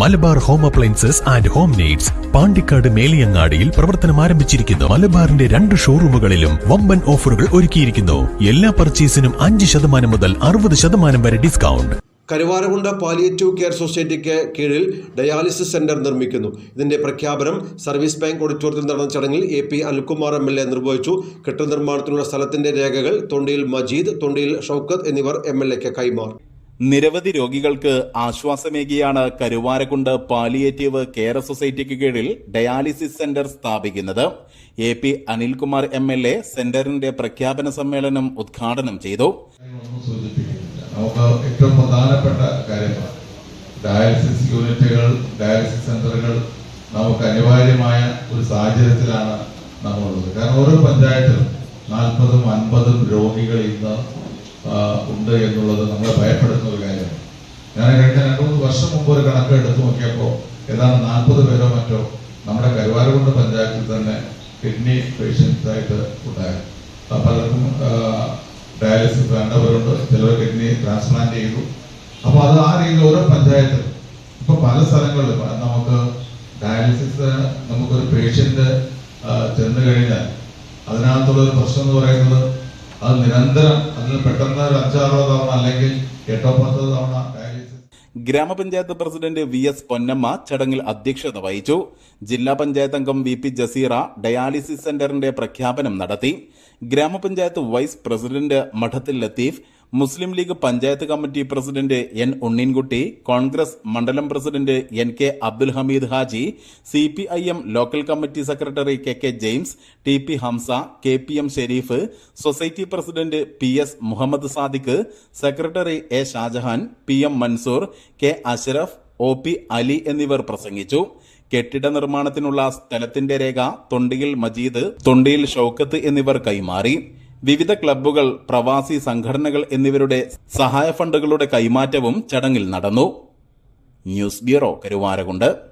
Malabar home appliances and home needs Pandikkad മേലിയങ്ങാടിയിൽ പ്രവർത്തനം ആരംഭിച്ചിരിക്കുന്നു. മലബാറിന്റെ രണ്ട് ഷോറൂമുകളിലും വമ്പൻ ഓഫറുകൾ ഒരുക്കിയിരിക്കുന്നു. എല്ലാ പർച്ചേസിനും അഞ്ച് ശതമാനം മുതൽ അറുപത് ശതമാനം വരെ ഡിസ്കൗണ്ട്. കരുവാരകുണ്ട പാലിയേറ്റീവ് കെയർ സൊസൈറ്റിക്ക് കീഴിൽ ഡയാലിസിസ് സെന്റർ നിർമ്മിക്കുന്നു. ഇതിന്റെ പ്രഖ്യാപനം സർവീസ് ബാങ്ക് ഓഡിറ്റോറിയത്തിൽ നടന്ന ചടങ്ങിൽ A P Anilkumar M L A നിർവഹിച്ചു. കെട്ടിട നിർമ്മാണത്തിനുള്ള സ്ഥലത്തിന്റെ രേഖകൾ തൊണ്ടിയിൽ മജീദ് തൊണ്ടിയിൽ ഷൌക്കത്ത് എന്നിവർ എം എൽ എക്ക് കൈമാറി. നിരവധി രോഗികൾക്ക് ആശ്വാസമേകിയാണ് കരുവാരക്കുണ്ട് പാലിയേറ്റീവ് കെയർ സൊസൈറ്റിക്ക് കീഴിൽ ഡയാലിസിസ് സെന്റർ സ്ഥാപിക്കുന്നത്. A P Anilkumar M L A സെന്ററിന്റെ പ്രഖ്യാപന സമ്മേളനം ഉദ്ഘാടനം ചെയ്തു. നമുക്ക് ഏറ്റവും പ്രധാനപ്പെട്ട കാര്യമാണ്. ഡയാലിസിസ് യൂണിറ്റുകൾ ഡയാലിസിസ് സെന്ററുകൾ നമുക്ക് അനിവാര്യമായ ഒരു സാഹചര്യത്തിലാണ് നമ്മളുള്ളത്. കാരണം ഓരോ പഞ്ചായത്തിലും നാൽപ്പതും അൻപതും രോഗികൾ ഇന്ന് ഉണ്ട് എന്നുള്ളത് നമ്മളെ ഭയപ്പെടുന്ന ഒരു കാര്യമാണ്. ഞാൻ കഴിഞ്ഞ രണ്ട് മൂന്ന് വർഷം മുമ്പ് ഒരു കണക്ക് എടുത്തു നോക്കിയപ്പോൾ ഏതാണ്ട് നാൽപ്പത് പേരോ മറ്റോ നമ്മുടെ കരുവാരകുണ്ട് പഞ്ചായത്തിൽ തന്നെ കിഡ്നി പേഷ്യൻസ് ആയിട്ട് ഉണ്ടായിരുന്നു. പലർക്കും ഡയാലിസിസ് വേണ്ടവരുണ്ട്. ചിലർ കിഡ്നി ട്രാൻസ്പ്ലാന്റ് ചെയ്തു. അപ്പൊ അത് ആ രീതിയിൽ ഓരോ പഞ്ചായത്തിലും ഇപ്പൊ പല സ്ഥലങ്ങളിലും നമുക്ക് ഡയാലിസിസ് നമുക്കൊരു പേഷ്യന്റ് ചെന്ന് കഴിഞ്ഞാൽ അതിനകത്തുള്ള ഒരു പ്രശ്നം എന്ന് പറയുന്നത് അത് നിരന്തരം അതിൽ പെട്ടെന്ന് അഞ്ചാറോ തവണ അല്ലെങ്കിൽ എട്ടോ പത്തോ തവണ ഗ്രാമപഞ്ചായത്ത് പ്രസിഡന്റ് വി എസ് പൊന്നമ്മ ചടങ്ങിൽ അധ്യക്ഷത വഹിച്ചു. ജില്ലാ പഞ്ചായത്ത് അംഗം വി പി ജസീറ ഡയാലിസിസ് സെന്ററിന്റെ പ്രഖ്യാപനം നടത്തി. ഗ്രാമപഞ്ചായത്ത് vice president Madathil Latheef Muslim League panchayat committee president N Unneenkutty Congress മണ്ഡലം president N K Abdul Hameed Haji C P I M local committee secretary K K James T P Hamza K P M Shareef society president P S Muhammad Sadiq secretary A Shajahan P M Mansoor K Ashraf O P Ali എന്നിവർ പ്രസംഗിച്ചു. കെട്ടിട നിർമ്മാണത്തിനുള്ള സ്ഥലത്തിന്റെ രേഖ തൊണ്ടിയിൽ മജീദ് തൊണ്ടിയിൽ ഷൌക്കത്ത് എന്നിവർ കൈമാറി. വിവിധ ക്ലബ്ബുകൾ പ്രവാസി സംഘടനകൾ എന്നിവരുടെ സഹായ ഫണ്ടുകളുടെ കൈമാറ്റവും ചടങ്ങിൽ നടന്നു. News bureau Karuvarakund.